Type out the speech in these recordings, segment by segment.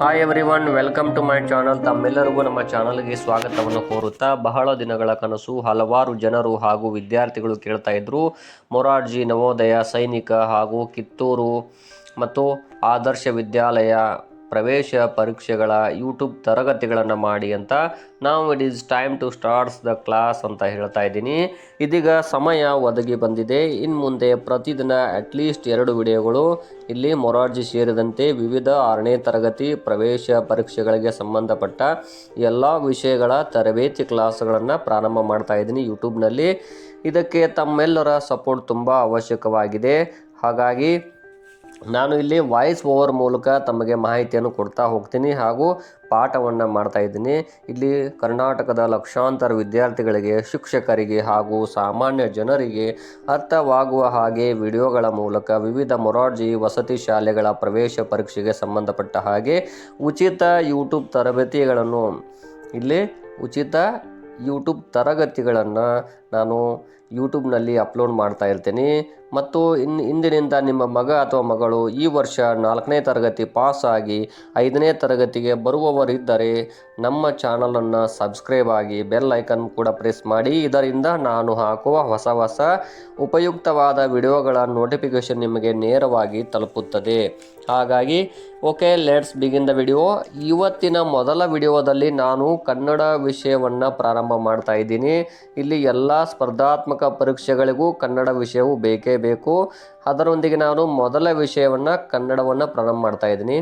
Hi everyone welcome to my channel ತಮ್ಮೆಲ್ಲರಿಗೂ ನಮ್ಮ ಚಾನಲ್ಗೆ ಸ್ವಾಗತವನ್ನು ಕೋರುತ್ತಾ ಬಹಳ ದಿನಗಳ ಕನಸು, ಹಲವಾರು ಜನರು ಹಾಗೂ ವಿದ್ಯಾರ್ಥಿಗಳು ಕೇಳ್ತಾ ಇದ್ರು. ಮೊರಾರ್ಜಿ ನವೋದಯ ಸೈನಿಕ ಹಾಗೂ ಕಿತ್ತೂರು ಮತ್ತು ಆದರ್ಶ ವಿದ್ಯಾಲಯ ಪ್ರವೇಶ ಪರೀಕ್ಷೆಗಳ ಯೂಟ್ಯೂಬ್ ತರಗತಿಗಳನ್ನು ಮಾಡಿ ಅಂತ ನಾವು it is time to starts the class ಅಂತ ಹೇಳ್ತಾ ಇದ್ದೀನಿ. ಇದೀಗ ಸಮಯ ಒದಗಿ ಬಂದಿದೆ. ಇನ್ನು ಮುಂದೆ ಪ್ರತಿದಿನ ಅಟ್ಲೀಸ್ಟ್ ಎರಡು ವಿಡಿಯೋಗಳು, ಇಲ್ಲಿ ಮೊರಾರ್ಜಿ ಸೇರಿದಂತೆ ವಿವಿಧ ಆರನೇ ತರಗತಿ ಪ್ರವೇಶ ಪರೀಕ್ಷೆಗಳಿಗೆ ಸಂಬಂಧಪಟ್ಟ ಎಲ್ಲ ವಿಷಯಗಳ ತರಬೇತಿ ಕ್ಲಾಸ್ಗಳನ್ನು ಪ್ರಾರಂಭ ಮಾಡ್ತಾ ಇದ್ದೀನಿ ಯೂಟ್ಯೂಬ್ನಲ್ಲಿ ಇದಕ್ಕೆ ತಮ್ಮೆಲ್ಲರ ಸಪೋರ್ಟ್ ತುಂಬ ಅವಶ್ಯಕವಾಗಿದೆ. ಹಾಗಾಗಿ ನಾನು ಇಲ್ಲಿ ವಾಯ್ಸ್ ಓವರ್ ಮೂಲಕ ತಮಗೆ ಮಾಹಿತಿಯನ್ನು ಕೊಡ್ತಾ ಹೋಗ್ತೀನಿ ಹಾಗೂ ಪಾಠವನ್ನು ಮಾಡ್ತಾ ಇದ್ದೀನಿ. ಇಲ್ಲಿ ಕರ್ನಾಟಕದ ಲಕ್ಷಾಂತರ ವಿದ್ಯಾರ್ಥಿಗಳಿಗೆ, ಶಿಕ್ಷಕರಿಗೆ ಹಾಗೂ ಸಾಮಾನ್ಯ ಜನರಿಗೆ ಅರ್ಥವಾಗುವ ಹಾಗೆ ವಿಡಿಯೋಗಳ ಮೂಲಕ ವಿವಿಧ ಮೊರಾರ್ಜಿ ವಸತಿ ಶಾಲೆಗಳ ಪ್ರವೇಶ ಪರೀಕ್ಷೆಗೆ ಸಂಬಂಧಪಟ್ಟ ಹಾಗೆ ಉಚಿತ ಯೂಟ್ಯೂಬ್ ತರಬೇತಿಗಳನ್ನು ಇಲ್ಲಿ ಉಚಿತ ಯೂಟ್ಯೂಬ್ ತರಗತಿಗಳನ್ನು ನಾನು ಯೂಟ್ಯೂಬ್ನಲ್ಲಿ ಅಪ್ಲೋಡ್ ಮಾಡ್ತಾ ಇರ್ತೀನಿ. ಮತ್ತು ಇನ್ನು ಇಂದಿನಿಂದ ನಿಮ್ಮ ಮಗ ಅಥವಾ ಮಗಳು ಈ ವರ್ಷ ನಾಲ್ಕನೇ ತರಗತಿ ಪಾಸ್ ಆಗಿ ಐದನೇ ತರಗತಿಗೆ ಬರುವವರಿದ್ದರೆ ನಮ್ಮ ಚಾನಲನ್ನು ಸಬ್ಸ್ಕ್ರೈಬ್ ಆಗಿ ಬೆಲ್ ಐಕನ್ ಕೂಡ ಪ್ರೆಸ್ ಮಾಡಿ. ಇದರಿಂದ ನಾನು ಹಾಕುವ ಹೊಸ ಹೊಸ ಉಪಯುಕ್ತವಾದ ವಿಡಿಯೋಗಳ ನೋಟಿಫಿಕೇಶನ್ ನಿಮಗೆ ನೇರವಾಗಿ ತಲುಪುತ್ತದೆ. ಹಾಗಾಗಿ, okay, let's begin the video. ಇವತ್ತಿನ ಮೊದಲ ವಿಡಿಯೋದಲ್ಲಿ ನಾನು ಕನ್ನಡ ವಿಷಯವನ್ನು ಪ್ರಾರಂಭ ಮಾಡ್ತಾ ಇದ್ದೀನಿ. ಇಲ್ಲಿ ಎಲ್ಲ ಸ್ಪರ್ಧಾತ್ಮಕ ಪರೀಕ್ಷೆಗಳಿಗೂ ಕನ್ನಡ ವಿಷಯವು ಬೇಕೇ ಬೇಕು. ಅದರೊಂದಿಗೆ ನಾನು ಮೊದಲ ವಿಷಯವನ್ನು ಕನ್ನಡವನ್ನು ಪ್ರಾರಂಭ ಮಾಡ್ತಾ ಇದ್ದೀನಿ.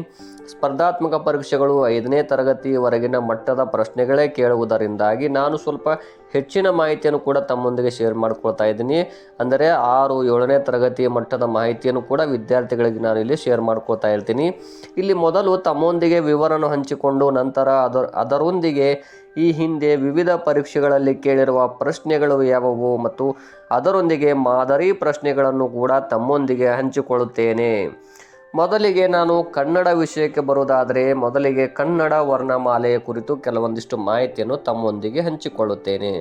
ಸ್ಪರ್ಧಾತ್ಮಕ ಪರೀಕ್ಷೆಗಳು ಐದನೇ ತರಗತಿವರೆಗಿನ ಮಟ್ಟದ ಪ್ರಶ್ನೆಗಳೇ ಕೇಳುವುದರಿಂದಾಗಿ ನಾನು ಸ್ವಲ್ಪ ಹೆಚ್ಚಿನ ಮಾಹಿತಿಯನ್ನು ಕೂಡ ತಮ್ಮೊಂದಿಗೆ ಶೇರ್ ಮಾಡ್ಕೊಳ್ತಾ ಇದ್ದೀನಿ. ಅಂದರೆ ಆರು, ಏಳನೇ ತರಗತಿ ಮಟ್ಟದ ಮಾಹಿತಿಯನ್ನು ಕೂಡ ವಿದ್ಯಾರ್ಥಿಗಳಿಗೆ ನಾನು ಇಲ್ಲಿ ಶೇರ್ ಮಾಡ್ಕೊಳ್ತಾ ಇರ್ತೀನಿ. ಇಲ್ಲಿ ಮೊದಲು ತಮ್ಮೊಂದಿಗೆ ವಿವರನ್ನು ಹಂಚಿಕೊಂಡು ನಂತರ ಅದರ, ಅದರೊಂದಿಗೆ ಈ ಹಿಂದೆ ವಿವಿಧ ಪರೀಕ್ಷೆಗಳಲ್ಲಿ ಕೇಳಿರುವ ಪ್ರಶ್ನೆಗಳು ಯಾವುವು ಮತ್ತು ಅದರೊಂದಿಗೆ ಮಾದರಿ ಪ್ರಶ್ನೆಗಳನ್ನು ಕೂಡ ತಮ್ಮೊಂದಿಗೆ ಹಂಚಿಕೊಳ್ಳುತ್ತೇನೆ. ಮೊದಲಿಗೆ ನಾನು ಕನ್ನಡ ವಿಷಯಕ್ಕೆ ಬರುವುದಾದರೆ ಮೊದಲಿಗೆ ಕನ್ನಡ ವರ್ಣಮಾಲೆಯ ಕುರಿತು ಕೆಲವೊಂದಿಷ್ಟು ಮಾಹಿತಿಯನ್ನು ತಮ್ಮೊಂದಿಗೆ ಹಂಚಿಕೊಳ್ಳುತ್ತೇನೆ.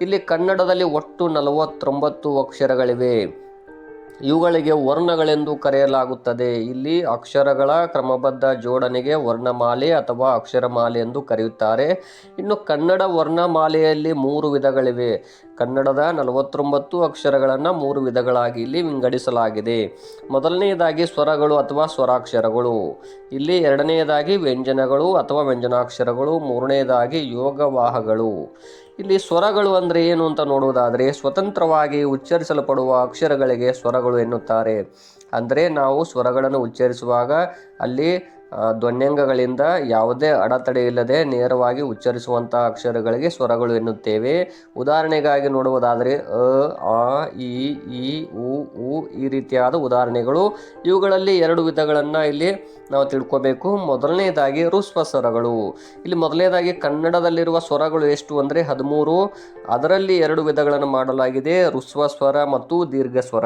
ಇಲ್ಲಿ ಕನ್ನಡದಲ್ಲಿ ಒಟ್ಟು ನಲವತ್ತೊಂಬತ್ತು ಅಕ್ಷರಗಳಿವೆ. ಇವುಗಳಿಗೆ ವರ್ಣಗಳೆಂದು ಕರೆಯಲಾಗುತ್ತದೆ. ಇಲ್ಲಿ ಅಕ್ಷರಗಳ ಕ್ರಮಬದ್ಧ ಜೋಡಣೆಗೆ ವರ್ಣಮಾಲೆ ಅಥವಾ ಅಕ್ಷರಮಾಲೆ ಎಂದು ಕರೆಯುತ್ತಾರೆ. ಇನ್ನು ಕನ್ನಡ ವರ್ಣಮಾಲೆಯಲ್ಲಿ ಮೂರು ವಿಧಗಳಿವೆ. ಕನ್ನಡದ ನಲವತ್ತೊಂಬತ್ತು ಅಕ್ಷರಗಳನ್ನು ಮೂರು ವಿಧಗಳಾಗಿ ಇಲ್ಲಿ ವಿಂಗಡಿಸಲಾಗಿದೆ. ಮೊದಲನೆಯದಾಗಿ ಸ್ವರಗಳು ಅಥವಾ ಸ್ವರಾಕ್ಷರಗಳು. ಇಲ್ಲಿ ಎರಡನೆಯದಾಗಿ ವ್ಯಂಜನಗಳು ಅಥವಾ ವ್ಯಂಜನಾಕ್ಷರಗಳು. ಮೂರನೆಯದಾಗಿ ಯೋಗವಾಹಗಳು. ಇಲ್ಲಿ ಸ್ವರಗಳು ಅಂದರೆ ಏನು ಅಂತ ನೋಡುವುದಾದರೆ, ಸ್ವತಂತ್ರವಾಗಿ ಉಚ್ಚರಿಸಲ್ಪಡುವ ಅಕ್ಷರಗಳಿಗೆ ಸ್ವರಗಳು ಎನ್ನುತ್ತಾರೆ. ಅಂದರೆ ನಾವು ಸ್ವರಗಳನ್ನು ಉಚ್ಚರಿಸುವಾಗ ಅಲ್ಲಿ ಧ್ವನ್ಯಂಗಗಳಿಂದ ಯಾವುದೇ ಅಡೆತಡೆ ಇಲ್ಲದೆ ನೇರವಾಗಿ ಉಚ್ಚರಿಸುವಂತಹ ಅಕ್ಷರಗಳಿಗೆ ಸ್ವರಗಳು ಎನ್ನುತ್ತೇವೆ. ಉದಾಹರಣೆಗಾಗಿ ನೋಡುವುದಾದರೆ ಅ, ಆ, ಇ, ಈ, ಉ ಉ ಈ ರೀತಿಯಾದ ಉದಾಹರಣೆಗಳು. ಇವುಗಳಲ್ಲಿ ಎರಡು ವಿಧಗಳನ್ನು ಇಲ್ಲಿ ನಾವು ತಿಳ್ಕೋಬೇಕು. ಮೊದಲನೇದಾಗಿ ರುಸ್ವ ಸ್ವರಗಳು ಇಲ್ಲಿ ಮೊದಲನೇದಾಗಿ ಕನ್ನಡದಲ್ಲಿರುವ ಸ್ವರಗಳು ಎಷ್ಟು ಅಂದರೆ ಹದಿಮೂರು. ಅದರಲ್ಲಿ ಎರಡು ವಿಧಗಳನ್ನು ಮಾಡಲಾಗಿದೆ. ಋಸ್ವ ಸ್ವರ ಮತ್ತು ದೀರ್ಘ ಸ್ವರ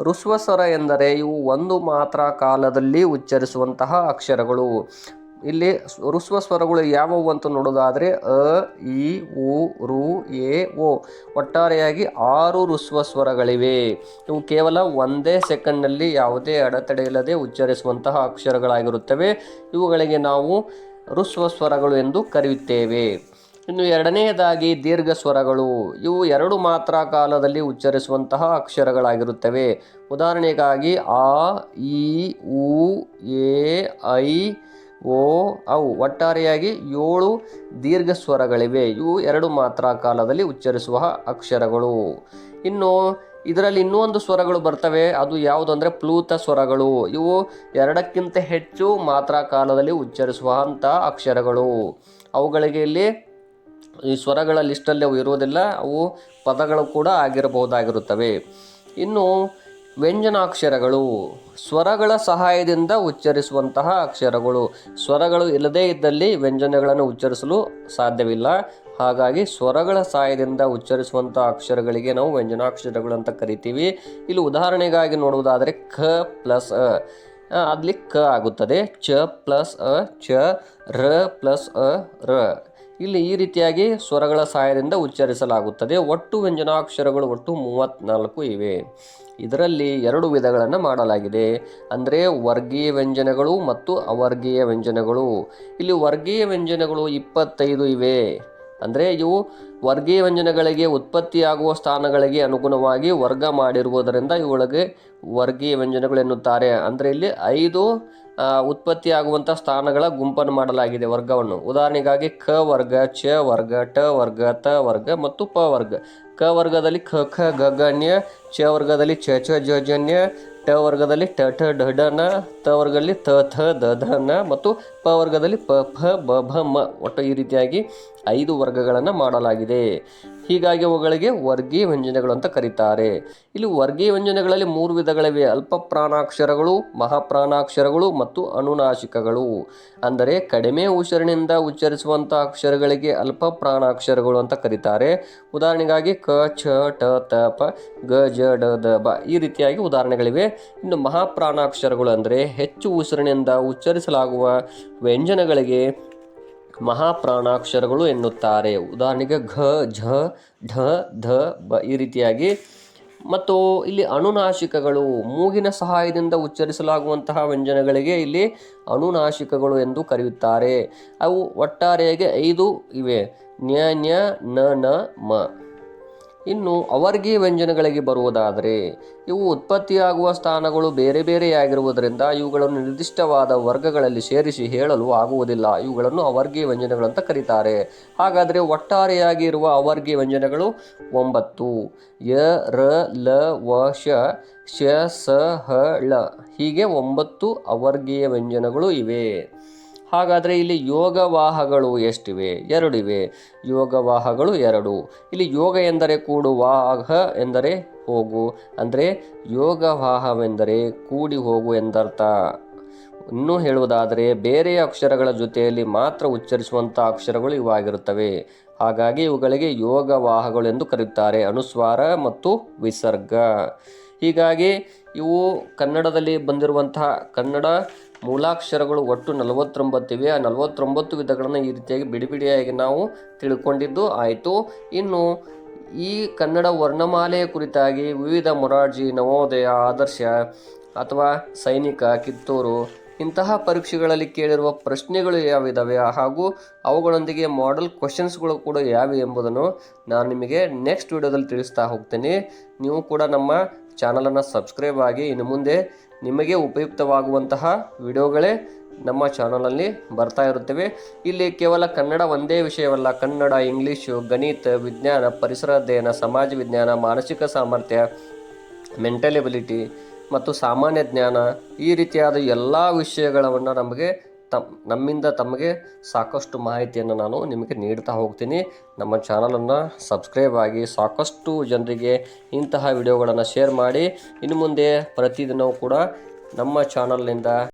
ಋಸ್ವ ಸ್ವರ ಎಂದರೆ ಇವು ಒಂದು ಮಾತ್ರ ಕಾಲದಲ್ಲಿ ಉಚ್ಚರಿಸುವಂತಹ ಅಕ್ಷರಗಳು ಇಲ್ಲಿ ಋಸ್ವ ಸ್ವರಗಳು ಯಾವುವು ಅಂತ ನೋಡೋದಾದರೆ ಅ, ಇ, ಉ, ರು, ಎ, ಓ. ಒಟ್ಟಾರೆಯಾಗಿ ಆರು ಋಸ್ವ ಸ್ವರಗಳಿವೆ. ಇವು ಕೇವಲ ಒಂದೇ ಸೆಕೆಂಡ್ನಲ್ಲಿ ಯಾವುದೇ ಅಡೆತಡೆ ಇಲ್ಲದೆ ಉಚ್ಚರಿಸುವಂತಹ ಅಕ್ಷರಗಳಾಗಿರುತ್ತವೆ. ಇವುಗಳಿಗೆ ನಾವು ಋಸ್ವ ಸ್ವರಗಳು ಎಂದು ಕರೆಯುತ್ತೇವೆ. ಇನ್ನು ಎರಡನೆಯದಾಗಿ ದೀರ್ಘ ಸ್ವರಗಳು. ಇವು ಎರಡು ಮಾತ್ರ ಕಾಲದಲ್ಲಿ ಉಚ್ಚರಿಸುವಂತಹ ಅಕ್ಷರಗಳಾಗಿರುತ್ತವೆ. ಉದಾಹರಣೆಗಾಗಿ ಆ ಇ ಉ, ಎ, ಐ, ಓ, ಅವು ಒಟ್ಟಾರೆಯಾಗಿ ಏಳು ದೀರ್ಘ ಸ್ವರಗಳಿವೆ. ಇವು ಎರಡು ಮಾತ್ರ ಕಾಲದಲ್ಲಿ ಉಚ್ಚರಿಸುವ ಅಕ್ಷರಗಳು. ಇನ್ನು ಇದರಲ್ಲಿ ಇನ್ನೂ ಒಂದು ಸ್ವರಗಳು ಬರ್ತವೆ. ಅದು ಯಾವುದು ಅಂದರೆ ಪ್ಲೂತ ಸ್ವರಗಳು. ಇವು ಎರಡಕ್ಕಿಂತ ಹೆಚ್ಚು ಮಾತ್ರ ಕಾಲದಲ್ಲಿ ಉಚ್ಚರಿಸುವಂಥ ಅಕ್ಷರಗಳು. ಅವುಗಳಿಗೆ ಇಲ್ಲಿ ಈ ಸ್ವರಗಳ ಲಿಸ್ಟಲ್ಲಿ ಅವು ಇರುವುದಿಲ್ಲ, ಅವು ಪದಗಳು ಕೂಡ ಆಗಿರಬಹುದಾಗಿರುತ್ತವೆ. ಇನ್ನು ವ್ಯಂಜನಾಕ್ಷರಗಳು, ಸ್ವರಗಳ ಸಹಾಯದಿಂದ ಉಚ್ಚರಿಸುವಂತಹ ಅಕ್ಷರಗಳು. ಸ್ವರಗಳು ಇಲ್ಲದೇ ಇದ್ದಲ್ಲಿ ವ್ಯಂಜನಗಳನ್ನು ಉಚ್ಚರಿಸಲು ಸಾಧ್ಯವಿಲ್ಲ. ಹಾಗಾಗಿ ಸ್ವರಗಳ ಸಹಾಯದಿಂದ ಉಚ್ಚರಿಸುವಂಥ ಅಕ್ಷರಗಳಿಗೆ ನಾವು ವ್ಯಂಜನಾಕ್ಷರಗಳು ಅಂತ ಕರಿತೀವಿ. ಇಲ್ಲಿ ಉದಾಹರಣೆಗಾಗಿ ನೋಡುವುದಾದರೆ ಖ ಪ್ಲಸ್ ಅ. ಅಲ್ಲಿ ಕ ಆಗುತ್ತದೆ. ಚ ಪ್ಲಸ್ ಅ, ಚ, ರ ಪ್ಲಸ್ ಅ, ರ. ಇಲ್ಲಿ ಈ ರೀತಿಯಾಗಿ ಸ್ವರಗಳ ಸಹಾಯದಿಂದ ಉಚ್ಚರಿಸಲಾಗುತ್ತದೆ. ಒಟ್ಟು ವ್ಯಂಜನಾಕ್ಷರಗಳು ಒಟ್ಟು ಮೂವತ್ನಾಲ್ಕು ಇವೆ. ಇದರಲ್ಲಿ ಎರಡು ವಿಧಗಳನ್ನು ಮಾಡಲಾಗಿದೆ. ಅಂದರೆ ವರ್ಗೀಯ ವ್ಯಂಜನಗಳು ಮತ್ತು ಅವರ್ಗೀಯ ವ್ಯಂಜನಗಳು. ಇಲ್ಲಿ ವರ್ಗೀಯ ವ್ಯಂಜನಗಳು ಇಪ್ಪತ್ತೈದು ಇವೆ. ಅಂದರೆ ಇವು ವರ್ಗೀಯ ವ್ಯಂಜನಗಳಿಗೆ ಉತ್ಪತ್ತಿಯಾಗುವ ಸ್ಥಾನಗಳಿಗೆ ಅನುಗುಣವಾಗಿ ವರ್ಗ ಮಾಡಿರುವುದರಿಂದ ಇವುಗಳಿಗೆ ವರ್ಗೀಯ ವ್ಯಂಜನಗಳು ಎನ್ನುತ್ತಾರೆ. ಅಂದರೆ ಇಲ್ಲಿ ಐದು ಉತ್ಪತ್ತಿಯಾಗುವಂಥ ಸ್ಥಾನಗಳ ಗುಂಪನ್ನು ಮಾಡಲಾಗಿದೆ ವರ್ಗವನ್ನು. ಉದಾಹರಣೆಗಾಗಿ ಕ ವರ್ಗ, ಚ ವರ್ಗ, ಟ ವರ್ಗ, ತ ವರ್ಗ ಮತ್ತು ಪ ವರ್ಗ. ಕ ವರ್ಗದಲ್ಲಿ ಖ ಖ ಗಗನ್ಯ ಚ ವರ್ಗದಲ್ಲಿ ಚ ಚ, ಜ ಜ, ನ್ಯ ಟ ವರ್ಗದಲ್ಲಿ ಟ ಠ, ಢ ನ, ತ ವರ್ಗದಲ್ಲಿ ತ, ಥ ದ ಧ ನ ಮತ್ತು ಪ ವರ್ಗದಲ್ಲಿ ಪ ಫ ಬ, ಭ, ಮ ಒಟ್ಟು ಈ ರೀತಿಯಾಗಿ ಐದು ವರ್ಗಗಳನ್ನು ಮಾಡಲಾಗಿದೆ. ಹೀಗಾಗಿ ಅವುಗಳಿಗೆ ವರ್ಗೀಯ ವ್ಯಂಜನಗಳು ಅಂತ ಕರೀತಾರೆ. ಇಲ್ಲಿ ವರ್ಗೀಯ ವ್ಯಂಜನಗಳಲ್ಲಿ ಮೂರು ವಿಧಗಳಿವೆ. ಅಲ್ಪ ಪ್ರಾಣಾಕ್ಷರಗಳು ಮಹಾಪ್ರಾಣಾಕ್ಷರಗಳು ಮತ್ತು ಅನುನಾಶಿಕಗಳು. ಅಂದರೆ ಕಡಿಮೆ ಉಸಿರಿನಿಂದ ಉಚ್ಚರಿಸುವಂಥ ಅಕ್ಷರಗಳಿಗೆ ಅಲ್ಪ ಪ್ರಾಣಾಕ್ಷರಗಳು ಅಂತ ಕರೀತಾರೆ. ಉದಾಹರಣೆಗಾಗಿ ಕ, ಛ ಟ ತ, ಪ, ಗ, ಜ, ಡ, ದ, ಬ ಈ ರೀತಿಯಾಗಿ ಉದಾಹರಣೆಗಳಿವೆ. ಇನ್ನು ಮಹಾಪ್ರಾಣಾಕ್ಷರಗಳು ಅಂದರೆ ಹೆಚ್ಚು ಉಸಿರಿನಿಂದ ಉಚ್ಚರಿಸಲಾಗುವ ವ್ಯಂಜನಗಳಿಗೆ ಮಹಾಪ್ರಾಣಾಕ್ಷರಗಳು ಎನ್ನುತ್ತಾರೆ. ಉದಾಹರಣೆಗೆ ಘ, ಝ, ಢ, ಧ, ಬ ಈ ರೀತಿಯಾಗಿ. ಮತ್ತು ಇಲ್ಲಿ ಅನುನಾಶಿಕಗಳು ಮೂಗಿನ ಸಹಾಯದಿಂದ ಉಚ್ಚರಿಸಲಾಗುವಂತಹ ವ್ಯಂಜನಗಳಿಗೆ ಇಲ್ಲಿ ಅಣುನಾಶಿಕಗಳು ಎಂದು ಕರೆಯುತ್ತಾರೆ. ಅವು ಒಟ್ಟಾರೆಯಾಗಿ ಐದು ಇವೆ. ನ್ಯ ನ್ಯ, ನ ನ, ಮ. ಇನ್ನು ಅವರ್ಗೀಯ ವ್ಯಂಜನಗಳಿಗೆ ಬರುವುದಾದರೆ, ಇವು ಉತ್ಪತ್ತಿಯಾಗುವ ಸ್ಥಾನಗಳು ಬೇರೆ ಬೇರೆಯಾಗಿರುವುದರಿಂದ ಇವುಗಳನ್ನು ನಿರ್ದಿಷ್ಟವಾದ ವರ್ಗಗಳಲ್ಲಿ ಸೇರಿಸಿ ಹೇಳಲು ಆಗುವುದಿಲ್ಲ. ಇವುಗಳನ್ನು ಅವರ್ಗೀಯ ವ್ಯಂಜನಗಳು ಅಂತ ಕರೀತಾರೆ. ಹಾಗಾದರೆ ಒಟ್ಟಾರೆಯಾಗಿ ಇರುವ ಅವರ್ಗೀಯ ವ್ಯಂಜನಗಳು ಒಂಬತ್ತು. ಯ, ರ, ಲ, ವ, ಶ ಶ, ಸ, ಹ, ಳ. ಹೀಗೆ ಒಂಬತ್ತು ಅವರ್ಗೀಯ ವ್ಯಂಜನಗಳು ಇವೆ. ಹಾಗಾದರೆ ಇಲ್ಲಿ ಯೋಗವಾಹಗಳು ಎಷ್ಟಿವೆ? ಎರಡಿವೆ. ಯೋಗವಾಹಗಳು ಎರಡು. ಇಲ್ಲಿ ಯೋಗ ಎಂದರೆ ಕೂಡುವಾಹ ಎಂದರೆ ಹೋಗು. ಅಂದರೆ ಯೋಗವಾಹವೆಂದರೆ ಕೂಡಿ ಹೋಗು ಎಂದರ್ಥ. ಇನ್ನೂ ಹೇಳುವುದಾದರೆ ಬೇರೆ ಅಕ್ಷರಗಳ ಜೊತೆಯಲ್ಲಿ ಮಾತ್ರ ಉಚ್ಚರಿಸುವಂಥ ಅಕ್ಷರಗಳು ಇವಾಗಿರುತ್ತವೆ. ಹಾಗಾಗಿ ಇವುಗಳಿಗೆ ಯೋಗವಾಹಗಳು ಎಂದು ಕರೆಯುತ್ತಾರೆ. ಅನುಸ್ವಾರ ಮತ್ತು ವಿಸರ್ಗ. ಹೀಗಾಗಿ ಇವು ಕನ್ನಡದಲ್ಲಿ ಬಂದಿರುವಂತಹ ಕನ್ನಡ ಮೂಲಾಕ್ಷರಗಳು ಒಟ್ಟು ನಲವತ್ತೊಂಬತ್ತಿವೆ. ಆ ನಲವತ್ತೊಂಬತ್ತು ವಿಧಗಳನ್ನು ಈ ರೀತಿಯಾಗಿ ಬಿಡಿ ಬಿಡಿಯಾಗಿ ನಾವು ತಿಳ್ಕೊಂಡಿದ್ದು ಆಯಿತು. ಇನ್ನು ಈ ಕನ್ನಡ ವರ್ಣಮಾಲೆಯ ಕುರಿತಾಗಿ ವಿವಿಧ ಮೊರಾರ್ಜಿ, ನವೋದಯ, ಆದರ್ಶ ಅಥವಾ ಸೈನಿಕ, ಕಿತ್ತೂರು ಇಂತಹ ಪರೀಕ್ಷೆಗಳಲ್ಲಿ ಕೇಳಿರುವ ಪ್ರಶ್ನೆಗಳು ಯಾವಿದಾವೆ? ಹಾಗೂ ಅವುಗಳೊಂದಿಗೆ ಮಾಡೆಲ್ ಕ್ವಶನ್ಸ್ಗಳು ಕೂಡ ಯಾವೆ ಎಂಬುದನ್ನು ನಾನು ನಿಮಗೆ ನೆಕ್ಸ್ಟ್ ವಿಡಿಯೋದಲ್ಲಿ ತಿಳಿಸ್ತಾ ಹೋಗ್ತೇನೆ. ನೀವು ಕೂಡ ನಮ್ಮ ಚಾನಲನ್ನು ಸಬ್ಸ್ಕ್ರೈಬ್ ಆಗಿ ಇನ್ನು ಮುಂದೆ ನಿಮಗೆ ಉಪಯುಕ್ತವಾಗುವಂತಹ ವಿಡಿಯೋಗಳೇ ನಮ್ಮ ಚಾನಲಲ್ಲಿ ಬರ್ತಾ ಇರುತ್ತವೆ. ಇಲ್ಲಿ ಕೇವಲ ಕನ್ನಡ ಒಂದೇ ವಿಷಯವಲ್ಲ. ಕನ್ನಡ, ಇಂಗ್ಲೀಷು, ಗಣಿತ, ವಿಜ್ಞಾನ, ಪರಿಸರ ಅಧ್ಯಯನ, ಸಮಾಜ ವಿಜ್ಞಾನ, ಮಾನಸಿಕ ಸಾಮರ್ಥ್ಯ ಮೆಂಟಲ್ ಎಬಿಲಿಟಿ ಮತ್ತು ಸಾಮಾನ್ಯ ಜ್ಞಾನ ಈ ರೀತಿಯಾದ ಎಲ್ಲ ವಿಷಯಗಳನ್ನು ನಮಗೆ ತಮ್, ನಮ್ಮಿಂದ ತಮಗೆ ಸಾಕಷ್ಟು ಮಾಹಿತಿಯನ್ನು ನಾನು ನಿಮಗೆ ನೀಡ್ತಾ ಹೋಗ್ತೀನಿ. ನಮ್ಮ ಚಾನಲನ್ನು ಸಬ್ಸ್ಕ್ರೈಬ್ ಆಗಿ ಸಾಕಷ್ಟು ಜನರಿಗೆ ಇಂತಹ ವಿಡಿಯೋಗಳನ್ನು ಶೇರ್ ಮಾಡಿ. ಇನ್ನು ಮುಂದೆ ಪ್ರತಿದಿನವೂ ಕೂಡ ನಮ್ಮ ಚಾನಲ್ನಿಂದ